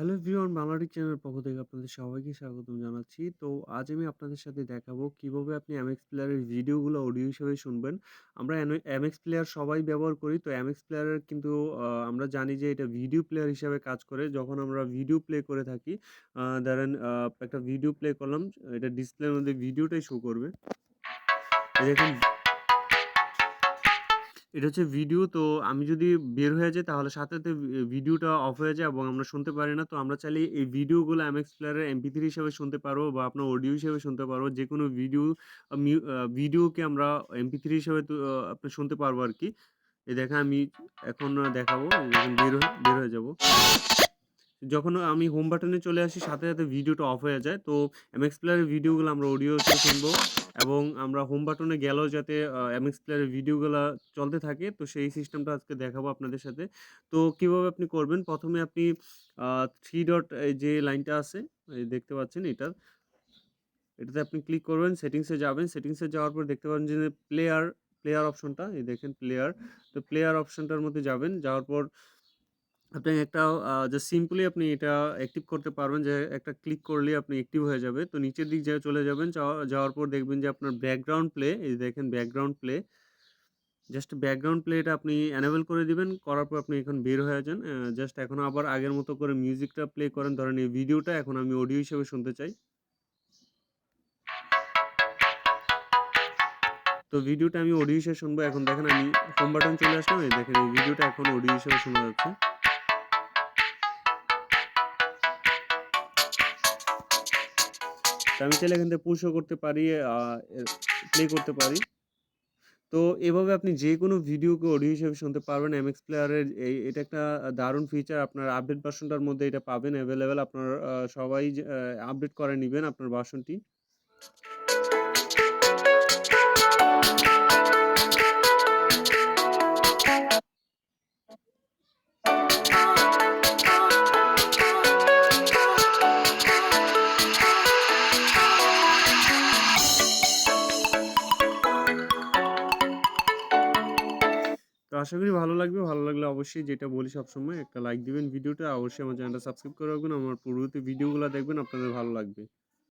Hello everyone বাংলাটিক চ্যানেলের পক্ষ থেকে আপনাদের সবাইকে স্বাগতম জানাচ্ছি। তো আজ আমি আপনাদের সাথে দেখাবো কীভাবে আপনি MX প্লেয়ারের ভিডিওগুলো অডিও হিসেবে শুনবেন। আমরা MX প্লেয়ার সবাই ব্যবহার করি। তো MX প্লেয়ারের কিন্তু আমরা জানি যে এটা ভিডিও প্লেয়ার হিসাবে কাজ করে। যখন আমরা ভিডিও প্লে করে থাকি, ধরেন একটা ভিডিও প্লে করলাম, এটা ডিসপ্লের মধ্যে ভিডিওটাই শো করবে। দেখুন এটা হচ্ছে ভিডিও তো আমি যদি বের হয়ে যাই তাহলে সাথে, সাথে ভিডিওটা অফ হয়ে যায় এবং আমরা শুনতে পারি না। তো আমরা চাইলে এই ভিডিওগুলো MX প্লেয়ারের এমপি থ্রি হিসেবে শুনতে পারব বা আপনার অডিও হিসেবে শুনতে পারব। যে কোনো ভিডিও ভিডিওকে আমরা এমপি থ্রি হিসেবে তো আ আপনার শুনতে পারব আর কি এ দেখা আমি এখন দেখাবো। বের বের হয়ে যাব। যখন আমি হোম বাটনে চলে আসি সাথে, সাথে ভিডিওটা অফ হয়ে যায়। তো MX প্লেয়ারের ভিডিওগুলো আমরা অডিও হিসেবে শুনব এবং আমরা হোম বাটনে গেলেও যাতে MX প্লেয়ারের ভিডিওগুলো চলতে থাকে তো সেই সিস্টেমটা আজকে দেখাবো আপনাদের সাথে। তো কীভাবে আপনি করবেন? প্রথমে আপনি থ্রি ডট এই যে লাইনটা আছে, দেখতে পাচ্ছেন এটা। এটাতে আপনি ক্লিক করবেন, সেটিংসে যাবেন। সেটিংসে যাওয়ার পর দেখতে পাবেন যে প্লেয়ার, প্লেয়ার অপশনটা এই দেখেন প্লেয়ার। তো প্লেয়ার অপশনটার মধ্যে যাবেন। যাওয়ার পর আপনি একটা জাস্ট সিম্পলি আপনি এটা অ্যাক্টিভ করতে পারবেন যে একটা ক্লিক করলেই আপনি অ্যাক্টিভ হয়ে যাবে। তো নিচের দিক যায় চলে যাবেন। যাওয়া যাওয়ার পর দেখবেন যে আপনার ব্যাকগ্রাউন্ড প্লে, এই দেখেন ব্যাকগ্রাউন্ড প্লে। জাস্ট ব্যাকগ্রাউন্ড প্লেটা আপনি এনেবল করে দিবেন। করার পর আপনি এখন বের হয়ে যান। জাস্ট এখন আবার আগের মতো করে মিউজিকটা প্লে করেন। ধরেন এই ভিডিওটা এখন আমি অডিও হিসেবে শুনতে চাই। তো ভিডিওটা আমি অডিও হিসেবে শুনব। এখন দেখেন আমি হোম বাটন চলে আসলাম। এই দেখেন এই ভিডিওটা এখন অডিও হিসেবে শোনা যাচ্ছে। আমি চাইলে এখান থেকে পুশও করতে পারি, প্লে করতে পারি। তো এভাবে আপনি যে কোনো ভিডিওকে অডিও হিসেবে শুনতে পারবেন। MX প্লেয়ারের এই এটা একটা দারুণ ফিচার। আপনার আপডেট ভার্সনটার মধ্যে এটা পাবেন অ্যাভেলেবেল আপনার সবাই আপডেট করে নিবেন আপনার ভার্সনটি। আশা করি ভালো লাগবে। ভালো লাগলে অবশ্যই যেটা বলি সবসময় একটা লাইক দিবেন ভিডিওটা। অবশ্যই আমার চ্যানেলটা সাবস্ক্রাইব করে রাখবেন। আমার পরবর্তী ভিডিওগুলো দেখবেন, আপনাদের ভালো লাগবে।